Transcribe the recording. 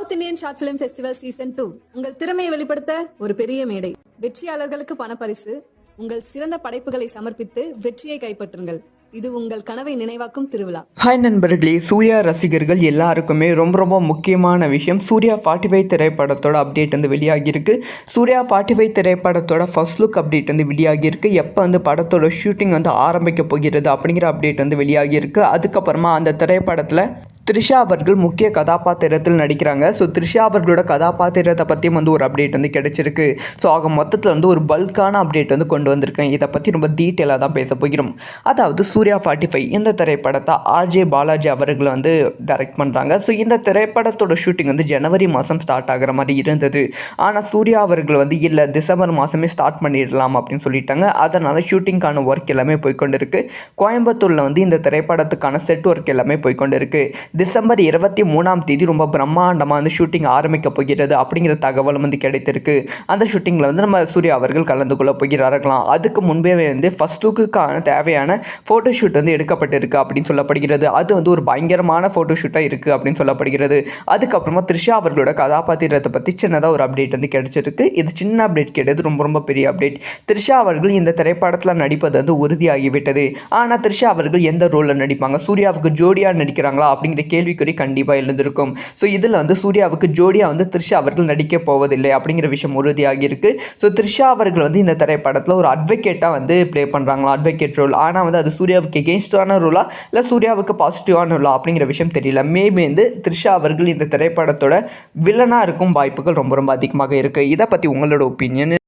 South Indian short film festival season two. உங்கள் திறமையை வெளிப்படுத்த ஒரு பெரிய மேடை. வெற்றியாளர்களுக்கு பணப்பரிசு உங்கள் சிறந்த படைப்புகளை சமர்ப்பித்து வெற்றியை கைப்பற்றுங்கள். இது உங்கள் கனவை நினைவாக்கும் திருவிழா. ஹாய் நண்பர்களே சூர்யா ரசிகர்கள் எல்லாருக்குமே ரொம்ப ரொம்ப முக்கியமான விஷயம் சூர்யா ஃபார்ட்டி ஃபைவ் திரைப்படத்தோட அப்டேட் வந்து வெளியாகியிருக்கு. சூர்யா ஃபார்ட்டி ஃபைவ் திரைப்படத்தோட ஃபர்ஸ்ட் லுக் அப்டேட் வந்து வெளியாகியிருக்கு. எப்போ வந்து படத்தோட ஷூட்டிங் வந்து ஆரம்பிக்க போகிறது அப்படிங்கிற அப்டேட் வந்து வெளியாகியிருக்கு. அதுக்கப்புறமா அந்த திரைப்படத்தில் த்ரிஷா அவர்கள் முக்கிய கதாபாத்திரத்தில் நடிக்கிறாங்க. ஸோ த்ரிஷா அவர்களோட கதாபாத்திரத்தை பற்றியும் வந்து ஒரு அப்டேட் வந்து கிடைச்சிருக்கு. ஸோ ஆக மொத்தத்தில் வந்து ஒரு பல்கான அப்டேட் வந்து கொண்டு வந்திருக்கேன் இதை பற்றி ரொம்ப டீட்டெயிலாக தான் பேச போகிறோம். அதாவது சூர்யா ஃபார்ட்டி ஃபைவ் இந்த திரைப்படத்தை ஆர்ஜே பாலாஜி அவர்கள் வந்து டைரக்ட் பண்ணுறாங்க ஸோ இந்த திரைப்படத்தோட ஷூட்டிங் வந்து ஜனவரி மாதம் ஸ்டார்ட் ஆகிற மாதிரி இருந்தது. ஆனால் சூர்யா அவர்கள் வந்து இல்லை டிசம்பர் மாதமே ஸ்டார்ட் பண்ணிடலாம் அப்படின்னு சொல்லிட்டாங்க. அதனால் ஷூட்டிங்க்கான ஒர்க் எல்லாமே போய்கொண்டு இருக்குது கோயம்புத்தூரில் வந்து இந்த திரைப்படத்துக்கான செட் ஒர்க் எல்லாமே போய்க்கொண்டு இருக்குது டிசம்பர் இருபத்தி மூணாம் தேதி ரொம்ப பிரம்மாண்டமாக வந்து ஷூட்டிங் ஆரம்பிக்க போகிறது அப்படிங்கிற தகவலும் வந்து கிடைத்திருக்கு. அந்த ஷூட்டிங்கில் வந்து நம்ம சூர்யா அவர்கள் கலந்து கொள்ள போகிறார்களாம். அதுக்கு முன்பே வந்து ஃபஸ்ட் லுக்குக்கான தேவையான ஃபோட்டோ ஷூட் வந்து எடுக்கப்பட்டிருக்கு அப்படின்னு சொல்லப்படுகிறது. அது வந்து ஒரு பயங்கரமான ஃபோட்டோ ஷூட்டாக இருக்குது அப்படின்னு சொல்லப்படுகிறது. அதுக்கப்புறமா த்ரிஷா அவர்களோட கதாபாத்திரத்தை பற்றி சின்னதாக ஒரு அப்டேட் வந்து கிடைச்சிருக்கு. இது சின்ன அப்டேட் கிடையாது ரொம்ப ரொம்ப பெரிய அப்டேட் த்ரிஷா அவர்கள் இந்த திரைப்படத்தில் நடிப்பது வந்து உறுதியாகிவிட்டது. ஆனால் த்ரிஷா அவர்கள் எந்த ரோலில் நடிப்பாங்க? சூர்யாவுக்கு ஜோடியாக நடிக்கிறாங்களா அப்படிங்கிற கேள்விக்குறி கண்டிப்பாக எழுந்திருக்கும். ஸோ இதில் வந்து சூர்யாவுக்கு ஜோடியாக வந்து த்ரிஷா அவர்கள் நடிக்க போவதில்லை அப்படிங்கிற விஷயம் உறுதியாகி இருக்குது ஸோ த்ரிஷா அவர்கள் வந்து இந்த திரைப்படத்தில் ஒரு அட்வொகேட்டாக வந்து ப்ளே பண்ணுறாங்களா அட்வொகேட் ரோல் ஆனால் வந்து அது சூர்யாவுக்கு எகென்ஸ்டான ரோலா இல்லை சூர்யாவுக்கு பாசிட்டிவான ரோலா அப்படிங்கிற விஷயம் தெரியல. மேபி வந்து த்ரிஷா அவர்கள் இந்த திரைப்படத்தோட வில்லனாக இருக்கும் வாய்ப்புகள் ரொம்ப ரொம்ப அதிகமாக இருக்குது இதை பற்றி உங்களோட ஒப்பீனியன்